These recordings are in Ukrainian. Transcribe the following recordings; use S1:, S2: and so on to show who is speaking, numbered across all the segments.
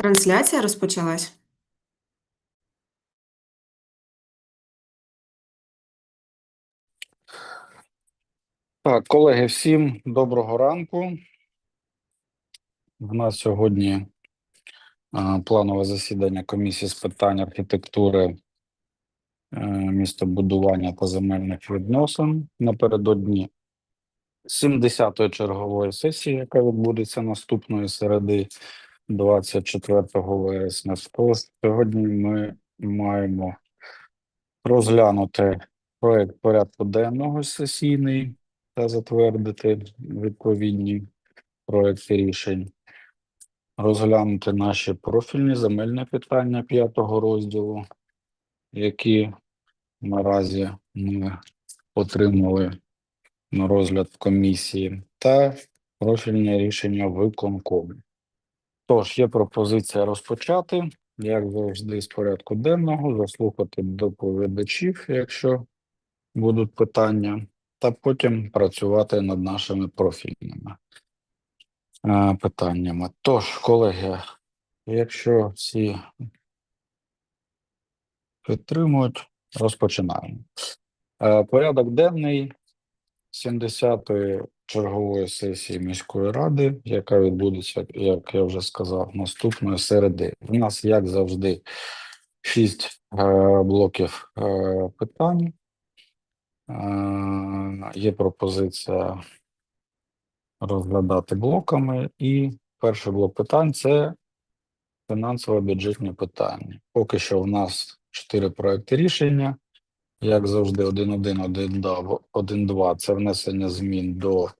S1: Трансляція розпочалась.
S2: Так, колеги, всім доброго ранку. В нас сьогодні планове засідання комісії з питань архітектури, е, містобудування та земельних відносин напередодні 70-ї чергової сесії, яка відбудеться наступної середи 24 вересня. Тож сьогодні ми маємо розглянути проект порядку денного сесійний та затвердити відповідні проекти рішень, розглянути наші профільні земельні питання п'ятого розділу, які наразі ми отримали на розгляд комісії, та профільні рішення виконкому. Тож, є пропозиція розпочати, як завжди, з порядку денного, заслухати доповідачів, якщо будуть питання та потім працювати над нашими профільними е, питаннями. Тож, колеги, якщо всі підтримують, розпочинаємо. Е, Порядок денний 70-ї чергової сесії міської ради, яка відбудеться, як я вже сказав, наступної середи. У нас, як завжди, шість е, блоків е, питань. Е, Є пропозиція розглядати блоками, і перший блок питань це фінансово-бюджетні питання. Поки що в нас чотири проекти рішення. Як завжди, 1.1, 1.2 – це внесення змін до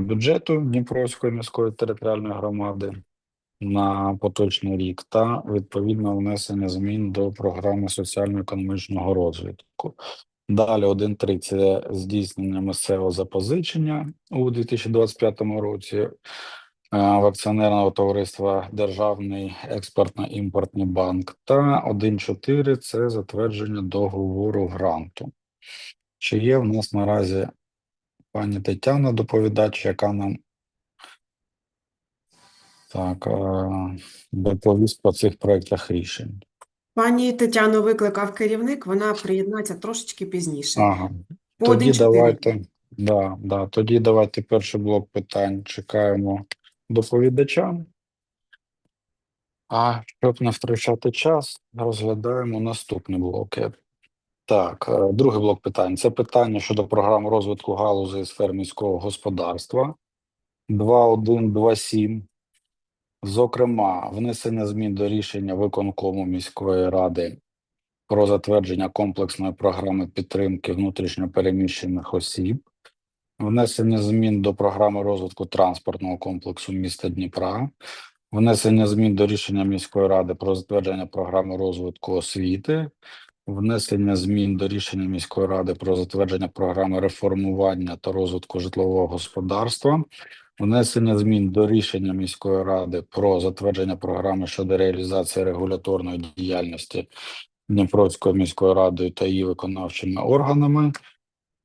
S2: бюджету Дніпровської міської територіальної громади на поточний рік та відповідно внесення змін до програми соціально-економічного розвитку. Далі 1.3 – це здійснення місцевого запозичення у 2025 році е, в акціонерного товариства Державний експортно-імпортний банк та 1.4 – це затвердження договору гранту. Чи є в нас наразі пані Тетяна доповідач, яка нам так е, доповість по цих проектах рішень?
S1: Пані Тетяну викликав керівник, вона приєднається трошечки пізніше.
S2: Ага,
S1: По
S2: тоді
S1: 1.4.
S2: давайте, да, да, тоді давайте перший блок питань чекаємо доповідача. А щоб не втрачати час, розглядаємо наступні блоки. Так, е, другий блок питань. Це питання щодо програм розвитку галузі і сфер міського господарства. 2.1.2.7. Зокрема, внесення змін до рішення виконкому міської ради про затвердження комплексної програми підтримки внутрішньопереміщених осіб, внесення змін до програми розвитку транспортного комплексу міста Дніпра, внесення змін до рішення міської ради про затвердження програми розвитку освіти, внесення змін до рішення міської ради про затвердження програми реформування та розвитку житлового господарства, внесення змін до рішення міської ради про затвердження програми щодо реалізації регуляторної діяльності Дніпровською міською радою та її виконавчими органами,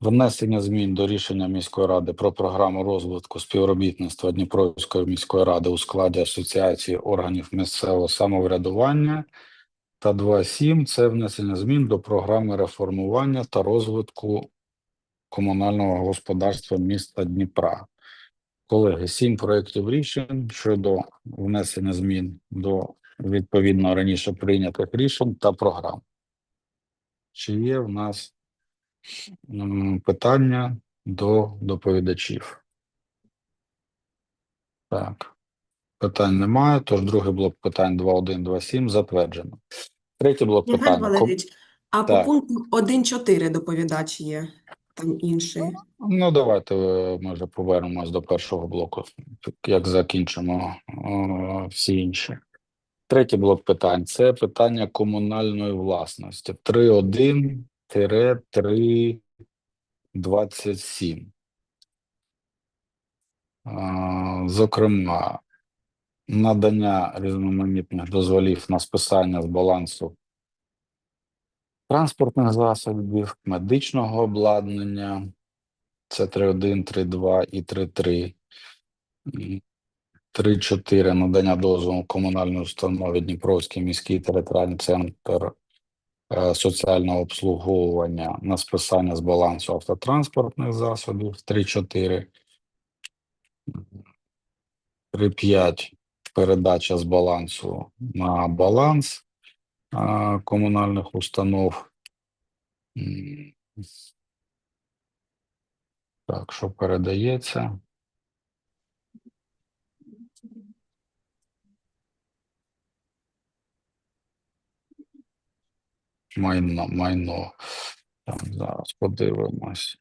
S2: внесення змін до рішення міської ради про програму розвитку співробітництва Дніпровської міської ради у складі асоціації органів місцевого самоврядування. Та 2.7 – це внесення змін до програми реформування та розвитку комунального господарства міста Дніпра. Колеги, сім проєктів рішень щодо внесення змін до відповідно раніше прийнятих рішень та програм. Чи є в нас питання до доповідачів? Так. Питань немає, тож другий блок питань 2.1, 2.7 затверджено. Третій блок
S1: Євген
S2: питань. ком-
S1: Валерійович, а по
S2: Так.
S1: пункту 1.4 доповідач є, там інший.
S2: Ну, давайте е, ми повернемось до першого блоку, як закінчимо е, всі інші. Третій блок питань це питання комунальної власності 3.1-3.27. Е, Зокрема, надання різноманітних дозволів на списання з балансу транспортних засобів, медичного обладнання. Це 3.1, 3.2 і 3.3. 3-4 надання дозволу комунальної установі Дніпровський міський територіальний центр е, соціального обслуговування на списання з балансу автотранспортних засобів 3-4. 3-5 передача з балансу на баланс комунальних установ. Так, що передається? Майно, майно. Так, зараз подивимось.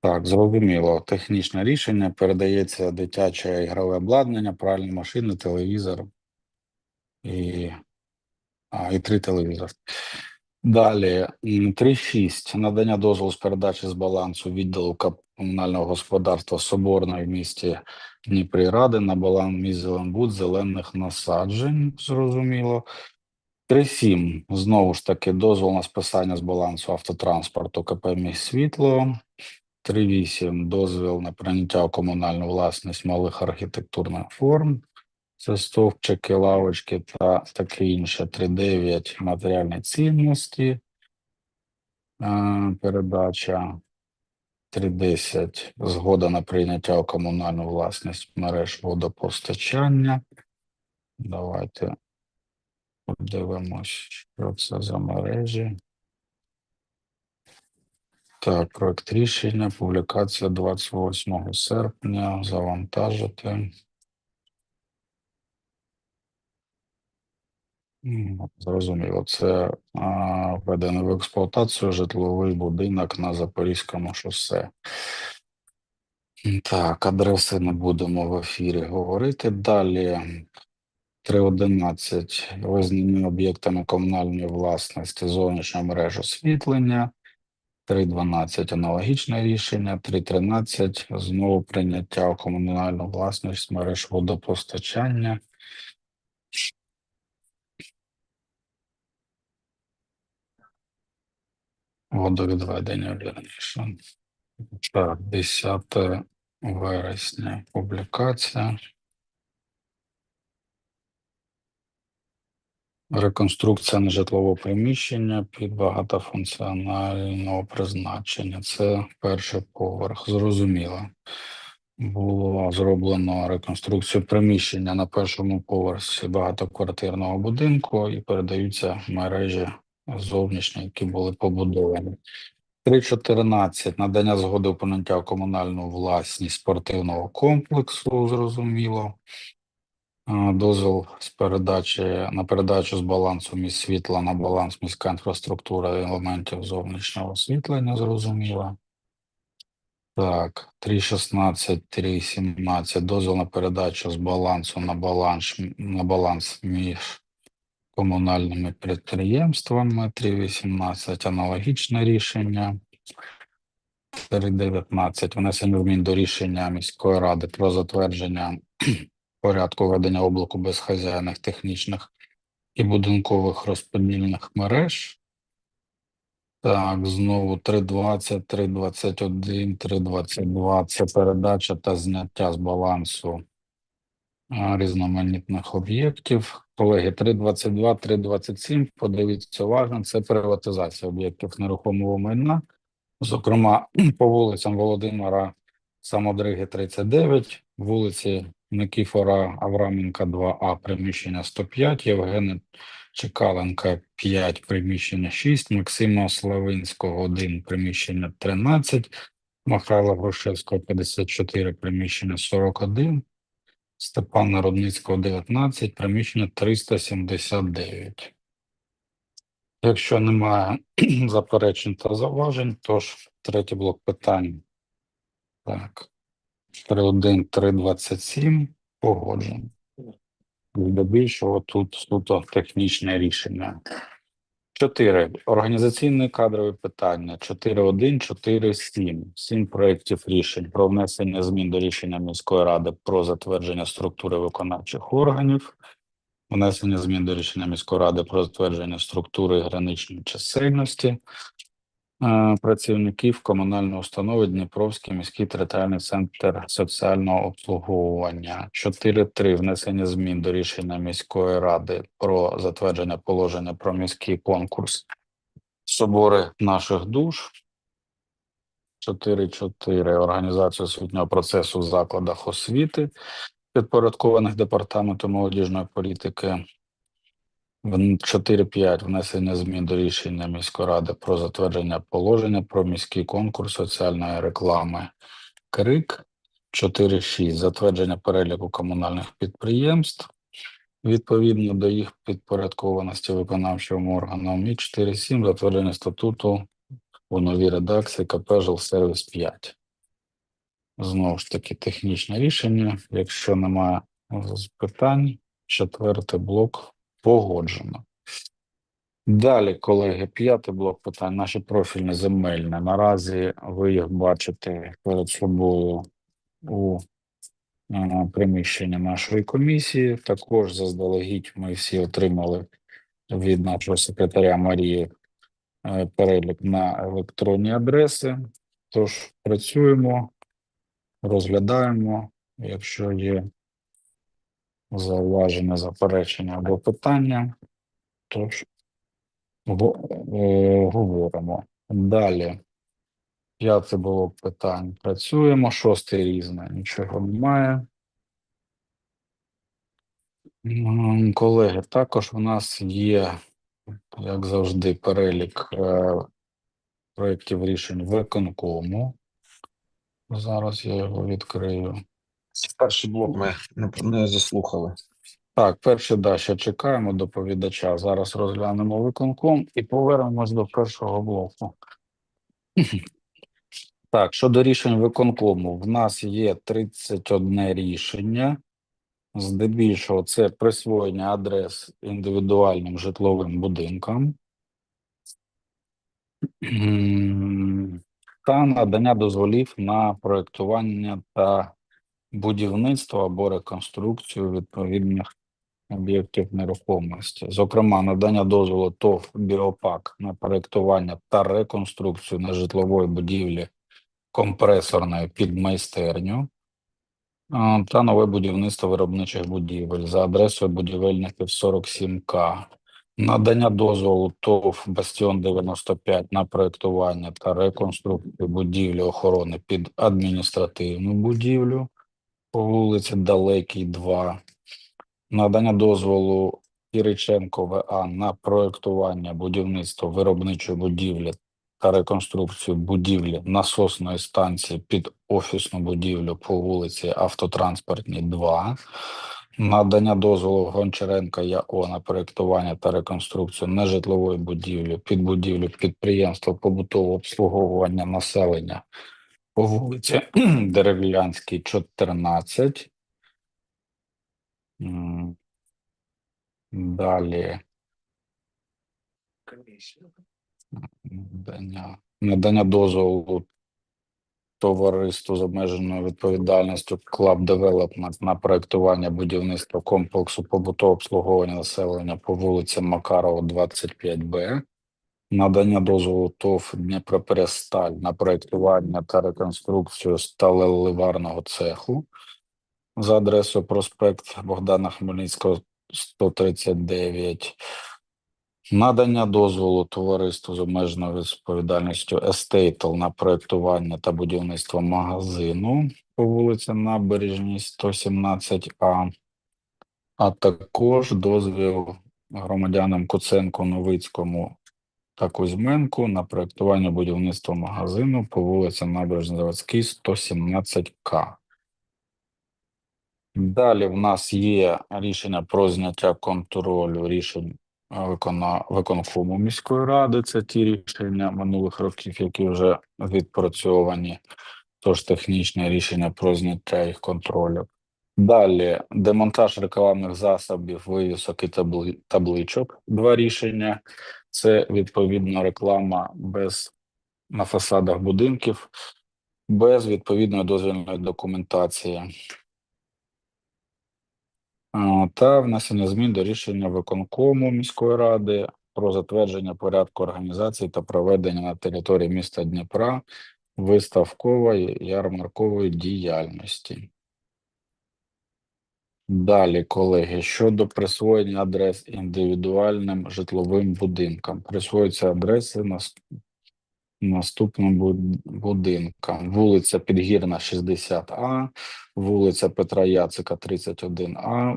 S2: Так, зрозуміло. Технічне рішення передається дитяче ігрове обладнання, пральні машини, телевізор і, а, і три телевізори. Далі 3.6. Надання дозволу з передачі з балансу відділу комунального господарства Соборної в місті Дніпрі Ради на баланс міст Зеленбуд зелених насаджень. Зрозуміло. 3.7. Знову ж таки, дозвол на списання з балансу автотранспорту КП «Міст Світло». 3.8. Дозвіл на прийняття у комунальну власність малих архітектурних форм. Це стовпчики, лавочки та таке інше. 3.9. Матеріальні цінності. Е, Передача. 3.10. Згода на прийняття у комунальну власність мереж водопостачання. Давайте подивимось, що це за мережі. Так, проект рішення, публікація 28 серпня, завантажити. Зрозуміло, це а, введений в експлуатацію житловий будинок на Запорізькому шосе. Так, адреси не будемо в ефірі говорити. Далі 3.11. Визнання об'єктами комунальної власності зовнішня мережа освітлення. 3.12 аналогічне рішення, 3.13 знову прийняття у комунальну власність мереж водопостачання. Водовідведення вірніше. Так, 10 вересня публікація. Реконструкція нежитлового приміщення під багатофункціонального призначення. Це перший поверх. Зрозуміло. Було зроблено реконструкцію приміщення на першому поверсі багатоквартирного будинку і передаються мережі зовнішні, які були побудовані. 3.14. Надання згоди у поняття комунальну власність спортивного комплексу. Зрозуміло. Дозвіл з передачі на передачу з балансу міст світла на баланс міська інфраструктура елементів зовнішнього освітлення, зрозуміло. Так, 3.16, 3.17. Дозвіл на передачу з балансу на баланс, на баланс між комунальними підприємствами. 3.18. Аналогічне рішення. 3.19. Внесення змін до рішення міської ради про затвердження порядку ведення обліку безхазяйних технічних і будинкових розподільних мереж. Так, знову 3.20, 3.21, 3.22 це передача та зняття з балансу різноманітних об'єктів. Колеги, 3.22, 3.27, подивіться уважно, це приватизація об'єктів нерухомого майна. Зокрема, по вулицям Володимира Самодриги 39, вулиці Никіфора Авраменка 2А, приміщення 105, Євгена Чекаленка 5, приміщення 6, Максима Славинського 1, приміщення 13, Михайла Грушевського 54, приміщення 41, Степана Рудницького 19, приміщення 379. Якщо немає заперечень та зауважень, тож третій блок питань. Так. 3.1, 3.27 погоджено. До більшого тут суто технічне рішення. Чотири. Організаційне кадрові питання. 4.1, 4.7. Сім проєктів рішень про внесення змін до рішення міської ради про затвердження структури виконавчих органів, внесення змін до рішення міської ради про затвердження структури граничної чисельності працівників комунальної установи Дніпровський міський територіальний центр соціального обслуговування. 4.3. Внесення змін до рішення міської ради про затвердження положення про міський конкурс собори наших душ. 4.4. Організацію освітнього процесу в закладах освіти, підпорядкованих департаменту молодіжної політики. В- 4.5. Внесення змін до рішення міської ради про затвердження положення про міський конкурс соціальної реклами КРИК. 4.6. Затвердження переліку комунальних підприємств відповідно до їх підпорядкованості виконавчим органам. І 4.7. Затвердження статуту у новій редакції КП «Жилсервіс 5». Знову ж таки, технічне рішення. Якщо немає питань, четвертий блок погоджено. Далі, колеги, п'ятий блок питань. Наші профільні земельні. Наразі ви їх бачите перед собою у е, приміщенні нашої комісії. Також заздалегідь ми всі отримали від нашого секретаря Марії е, перелік на електронні адреси. Тож працюємо, розглядаємо. Якщо є зауваження, заперечення або питання, тож е, говоримо. Далі. П'яте було питань. Працюємо. Шосте різне. Нічого немає. Колеги, також у нас є, як завжди, перелік е, проєктів рішень виконкому. Зараз я його відкрию.
S3: Перший блок ми не, заслухали.
S2: Так, перше, да, ще чекаємо доповідача. Зараз розглянемо виконком і повернемось до першого блоку. Так, щодо рішень виконкому, в нас є 31 рішення. Здебільшого це присвоєння адрес індивідуальним житловим будинкам. Та надання дозволів на проєктування та будівництво або реконструкцію відповідних об'єктів нерухомості. Зокрема, надання дозволу ТОВ «Біопак» на проєктування та реконструкцію нежитлової будівлі компресорної під майстерню та нове будівництво виробничих будівель за адресою будівельників 47К. Надання дозволу ТОВ Бастіон 95 на проєктування та реконструкцію будівлі охорони під адміністративну будівлю по вулиці Далекій, 2. Надання дозволу Кириченко ВА на проєктування будівництва виробничої будівлі та реконструкцію будівлі насосної станції під офісну будівлю по вулиці Автотранспортній, 2. Надання дозволу Гончаренка ЯО на проєктування та реконструкцію нежитлової будівлі під будівлю підприємства побутового обслуговування населення по вулиці Деревлянській, 14. Далі. Надання, надання дозволу товариству з обмеженою відповідальністю Club Development на проєктування будівництва комплексу побутового обслуговування населення по вулиці Макарова, 25Б. Надання дозволу ТОВ Дніпропетровсталь на проєктування та реконструкцію сталеливарного цеху за адресою проспект Богдана Хмельницького, 139. Надання дозволу товариству з обмеженою відповідальністю Естейтл на проєктування та будівництво магазину по вулиці Набережній, 117А, а також дозвіл громадянам Куценку, Новицькому та Кузьменку на проєктування будівництва магазину по вулиці Набережно-Заводській, 117К. Далі в нас є рішення про зняття контролю рішень е, викона... виконкому міської ради. Це ті рішення минулих років, які вже відпрацьовані. Тож технічне рішення про зняття їх контролю. Далі демонтаж рекламних засобів, вивісок і табли- табличок. Два рішення. Це відповідно реклама без на фасадах будинків, без відповідної дозвільної документації. Та внесення змін до рішення виконкому міської ради про затвердження порядку організації та проведення на території міста Дніпра виставкової ярмаркової діяльності. Далі, колеги, щодо присвоєння адрес індивідуальним житловим будинкам. Присвоюються адреси нас- наступним будинкам. Вулиця Підгірна, 60А, вулиця Петра Яцика, 31А,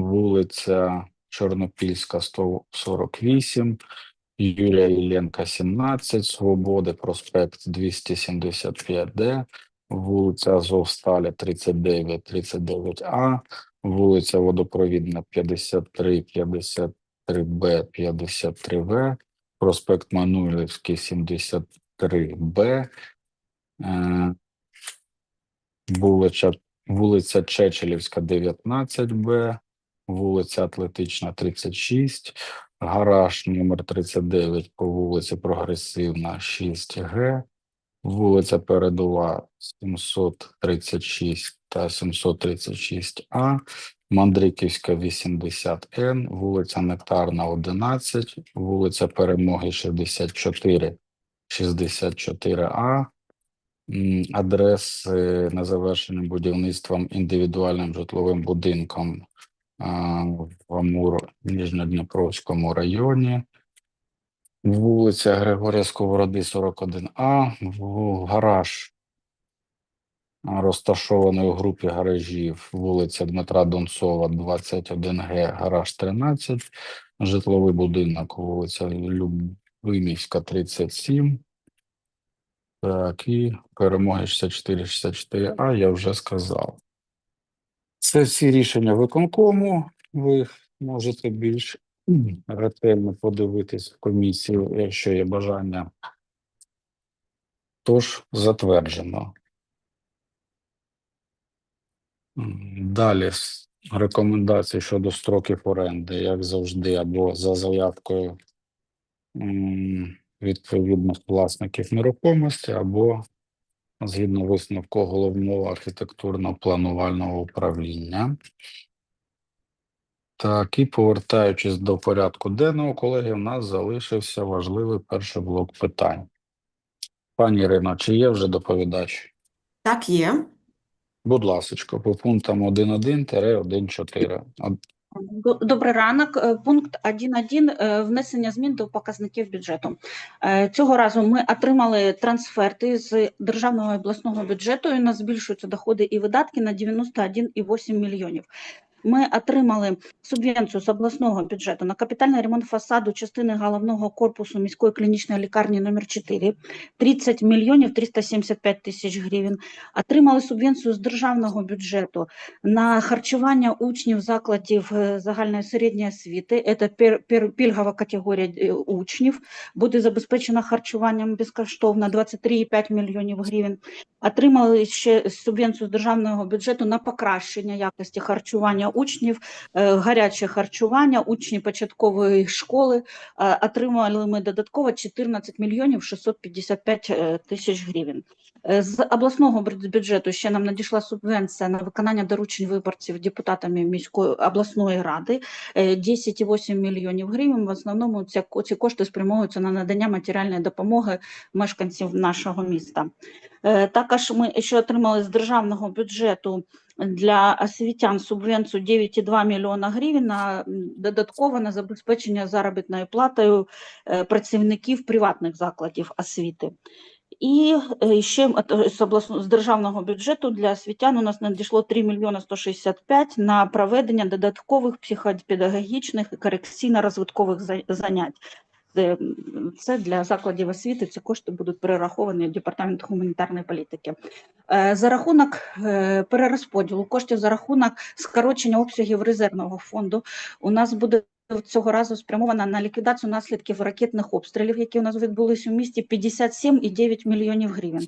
S2: вулиця Чорнопільська, 148, Юрія Іллєнка, 17, Свободи, проспект 275Д, вулиця Азовсталя, 39, 39А, вулиця Водопровідна, 53, 53Б, 53В, проспект Мануйлівський, 73Б, е, вулиця, вулиця Чечелівська, 19Б, вулиця Атлетична, 36, гараж номер 39 по вулиці Прогресивна, 6Г, вулиця Передова, 736 та 736А, Мандриківська, 80Н, вулиця Нектарна, 11, вулиця Перемоги, 64, 64А, М, адреси на завершення будівництвом індивідуальним житловим будинком в Амур Ніжньодніпровському районі. Вулиця Григорія Сковороди, 41А, в гараж розташований у групі гаражів вулиця Дмитра Донцова, 21Г, гараж 13, житловий будинок, вулиця Любимівська, 37. Так, і перемоги 64-64А, я вже сказав. Це всі рішення виконкому. Ви можете більш ретельно подивитись в комісію, якщо є бажання. Тож затверджено. Далі рекомендації щодо строків оренди, як завжди, або за заявкою відповідних власників нерухомості, або згідно висновку головного архітектурно-планувального управління. Так, і повертаючись до порядку денного, колеги, у нас залишився важливий перший блок питань. Пані Ірино, чи є вже доповідач?
S1: Так, є.
S2: Будь ласка, по пунктам 1.1-1.4. Од-
S4: До- Добрий ранок. Е, Пункт 1.1. е, Внесення змін до показників бюджету. Е, Цього разу ми отримали трансферти з державного і обласного бюджету. І у нас збільшуються доходи і видатки на 91,8 мільйонів. Ми отримали субвенцію з обласного бюджету на капітальний ремонт фасаду частини головного корпусу міської клінічної лікарні номер 4 30 мільйонів 375 тисяч гривень. Отримали субвенцію з державного бюджету на харчування учнів закладів е, загальної середньої освіти. Це пер, пільгова категорія е, учнів. Буде забезпечено харчуванням безкоштовно 23,5 мільйонів гривень. Отримали ще субвенцію з державного бюджету на покращення якості харчування учнів, е, гаряче харчування, учні початкової школи. Е, Отримали ми додатково 14 мільйонів 655 е, тисяч гривень. Е, З обласного бюдж- бюджету ще нам надійшла субвенція на виконання доручень виборців депутатами міської обласної ради е, 10,8 мільйонів гривень. В основному ця, ці кошти спрямовуються на надання матеріальної допомоги мешканців нашого міста. Е, Також ми ще отримали з державного бюджету для освітян субвенцію 9,2 мільйона гривень на м, додатково на забезпечення заробітною платою е, працівників приватних закладів освіти. І е, ще з, обласного, з державного бюджету для освітян у нас надійшло 3 мільйони 165 на проведення додаткових психопедагогічних і корекційно-розвиткових занять. Це, для закладів освіти, ці кошти будуть перераховані Департаменту гуманітарної політики. Е, За рахунок е, перерозподілу коштів за рахунок скорочення обсягів резервного фонду у нас буде цього разу спрямована на ліквідацію наслідків ракетних обстрілів, які у нас відбулись у місті, 57,9 мільйонів гривень.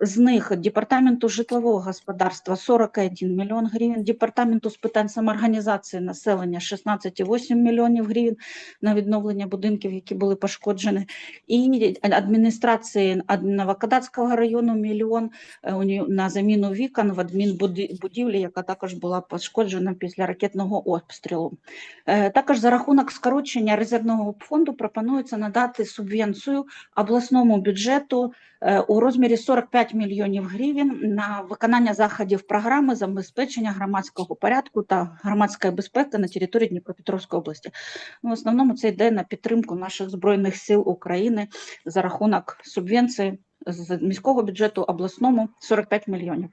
S4: З них департаменту житлового господарства 41 мільйон гривень, департаменту з питань самоорганізації населення 16,8 мільйонів гривень на відновлення будинків, які були пошкоджені, і адміністрації Ад- Новокадацького району мільйон е, на заміну вікон в адмінбудівлі, яка також була пошкоджена після ракетного обстрілу. Е, Також за рахунок скорочення резервного фонду пропонується надати субвенцію обласному бюджету е, у розмірі 45 мільйонів гривень на виконання заходів програми забезпечення громадського порядку та громадської безпеки на території Дніпропетровської області. Ну, в основному це йде на підтримку наших збройних сил України за рахунок субвенції з міського бюджету обласному 45 мільйонів.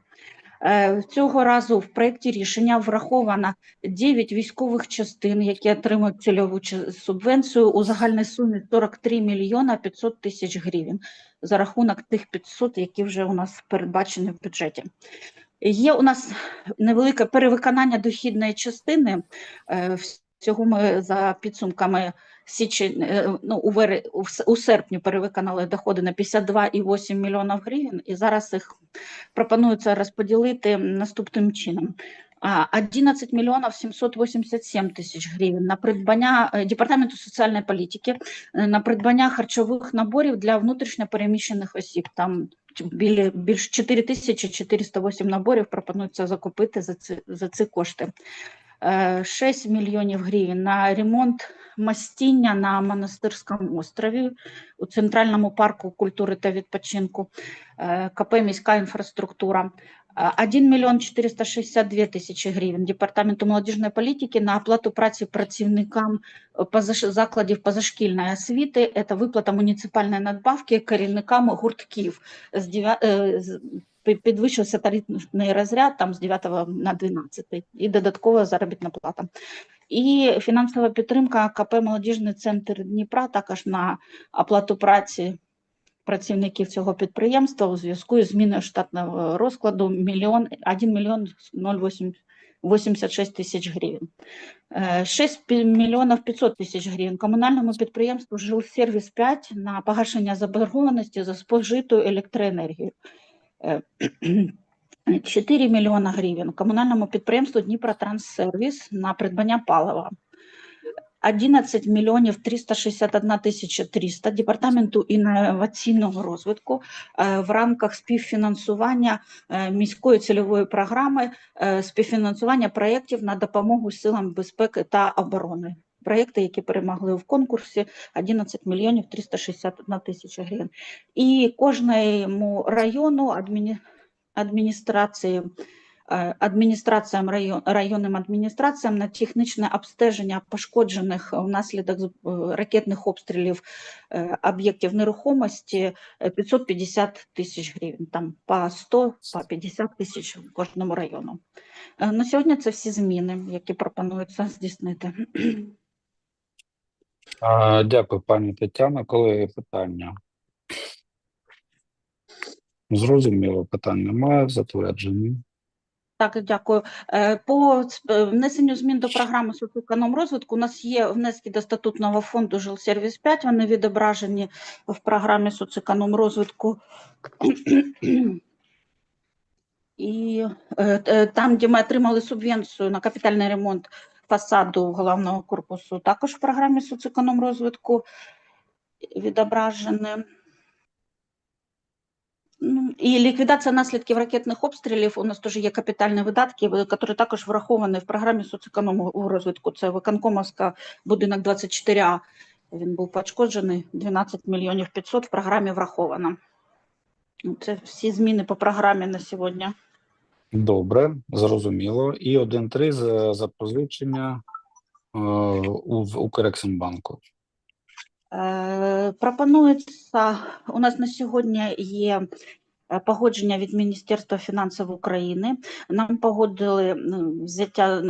S4: Е, Цього разу в проєкті рішення враховано 9 військових частин, які отримують цільову субвенцію у загальній сумі 43 мільйона 500 тисяч гривень за рахунок тих 500, які вже у нас передбачені в бюджеті. Є у нас невелике перевиконання дохідної частини. Е, Всього ми за підсумками січень, е, ну, у, вер... у серпні перевиконали доходи на 52,8 мільйонів гривень, і зараз їх пропонується розподілити наступним чином. А, 11 мільйонів 787 тисяч гривень на придбання е, Департаменту соціальної політики, е, на придбання харчових наборів для внутрішньо переміщених осіб. Там біля, більш 4408 наборів пропонується закупити за ці, за ці кошти. Е, 6 мільйонів гривень на ремонт мастіння на Монастирському острові у Центральному парку культури та відпочинку, е, КП «Міська інфраструктура». Е, 1 мільйон 462 тисячі гривень Департаменту молодіжної політики на оплату праці працівникам закладів позашкільної освіти. Це виплата муніципальної надбавки керівникам гуртків. З Підвищився тарифний розряд там з 9 на 12 і додаткова заробітна плата. І фінансова підтримка КП «Молодіжний центр Дніпра» також на оплату праці працівників цього підприємства у зв'язку із зміною штатного розкладу мільйон, 1 мільйон 0,8 86 тисяч гривень. Е, 6 мільйонів 500 тисяч гривень комунальному підприємству «Жилсервіс 5» на погашення заборгованості за спожиту електроенергію. Е, 4 мільйона гривень комунальному підприємству Дніпротранссервіс на придбання палива. 11 мільйонів 361 тисяча 300 Департаменту інноваційного розвитку е, в рамках співфінансування е, міської цільової програми е, співфінансування проєктів на допомогу силам безпеки та оборони. Проєкти, які перемогли в конкурсі, 11 мільйонів 361 тисяча гривень. І кожному району адміні... адміністрації е, адміністраціям район, районним адміністраціям на технічне обстеження пошкоджених внаслідок е, ракетних обстрілів е, об'єктів нерухомості е, 550 тисяч гривень, там по 100, по 50 тисяч в кожному району. На сьогодні це всі зміни, які пропонуються здійснити.
S2: Дякую, пані Тетяно. Колеги, питання? Зрозуміло, питань немає, затверджені.
S4: Так, дякую. Е, По е, внесенню змін до програми соцекономрозвитку у нас є внески до статутного фонду «Жилсервіс 5», вони відображені в програмі соцекономрозвитку. І е, там, де ми отримали субвенцію на капітальний ремонт фасаду головного корпусу, також в програмі соцекономрозвитку відображені. Ну, і ліквідація наслідків ракетних обстрілів у нас теж є капітальні видатки, які також враховані в програмі соцекономного розвитку. Це Виконкомовська будинок 24А. Він був пошкоджений 12 мільйонів 500 в програмі враховано. Це всі зміни по програмі на сьогодні.
S2: Добре, зрозуміло. І 1-3 за запозичення е, у в Укрексімбанку.
S4: Е, Пропонується, у нас на сьогодні є е, погодження від Міністерства фінансів України. Нам погодили взяття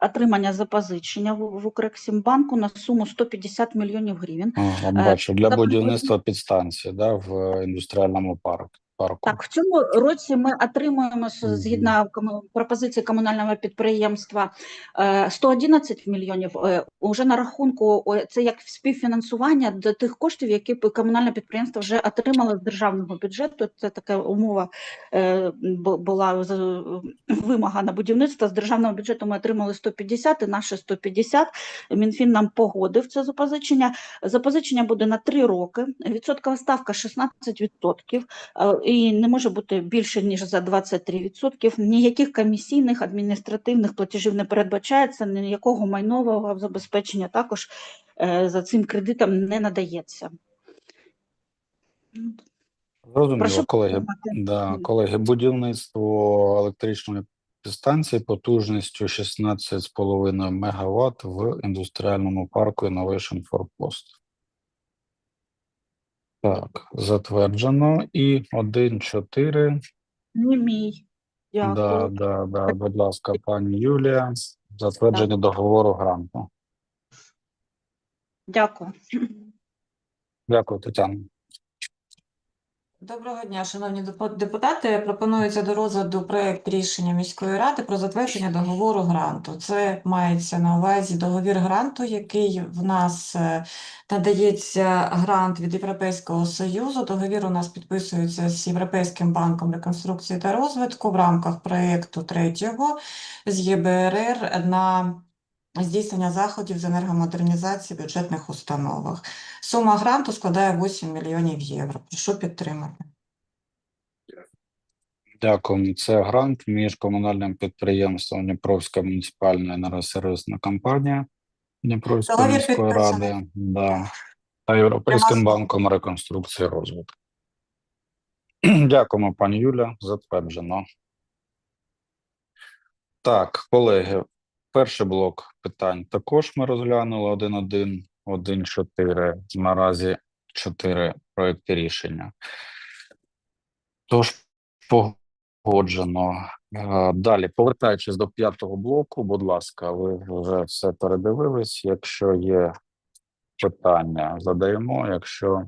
S4: отримання запозичення в, Укрексімбанку на суму 150 мільйонів гривень.
S2: Ага, бачу, для будівництва підстанції да, в індустріальному парку. Парку?
S4: Так, в цьому році ми отримуємо згідно кому- пропозиції комунального підприємства е, 111 мільйонів. Е, Уже на рахунку це як співфінансування до тих коштів, які комунальне підприємство вже отримало з державного бюджету. Це така умова е, була вимога на будівництво. З державного бюджету ми отримали 150 і наше 150. Мінфін нам погодив це запозичення. Запозичення буде на 3 роки. Відсоткова ставка 16%. І не може бути більше ніж за 23%. Ніяких комісійних адміністративних платежів не передбачається, ніякого майнового забезпечення також е, за цим кредитом не надається.
S2: Зрозуміло,
S4: Прошу
S2: колеги.
S4: підтримати.
S2: Да, колеги, будівництво електричної підстанції потужністю 16,5 МВт в індустріальному парку Innovation for Post. Так, затверджено. І 1.4.
S4: Не мій. Дякую.
S2: Да, да, да, будь ласка, пані Юлія. Затвердження договору гранту.
S4: Дякую.
S2: Дякую, Тетяна.
S5: Доброго дня, шановні депутати. Пропонується до розгляду проект рішення міської ради про затвердження договору гранту. Це мається на увазі договір гранту, який в нас е, надається грант від Європейського Союзу. Договір у нас підписується з Європейським банком реконструкції та розвитку в рамках проекту третього з ЄБРР на здійснення заходів з енергомодернізації в бюджетних установах. Сума гранту складає 8 мільйонів євро. Прошу підтримати.
S2: Дякую. Це грант між комунальним підприємством Дніпровська муніципальна енергосервісна компанія Дніпровської міської ради да, та Європейським банком реконструкції і розвитку. Дякуємо, пані Юля. Затверджено. Так, колеги, перший блок питань також ми розглянули 1.1, 1.4, наразі 4 проекти рішення. Тож погоджено. Е, Далі, повертаючись до п'ятого блоку, будь ласка, ви вже все передивились. Якщо є питання, задаємо. Якщо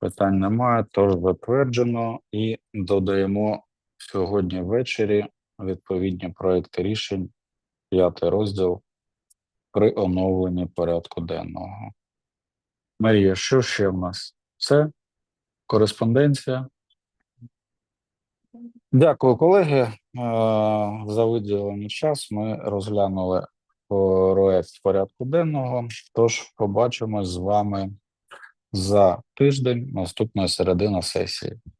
S2: питань немає, то затверджено і додаємо сьогодні ввечері відповідні проекти рішень, п'ятий розділ при оновленні порядку денного. Марія, що ще в нас? Це кореспонденція. Дякую, колеги, е, за виділений час. Ми розглянули проект порядку денного. Тож побачимось з вами за тиждень, наступної середини сесії.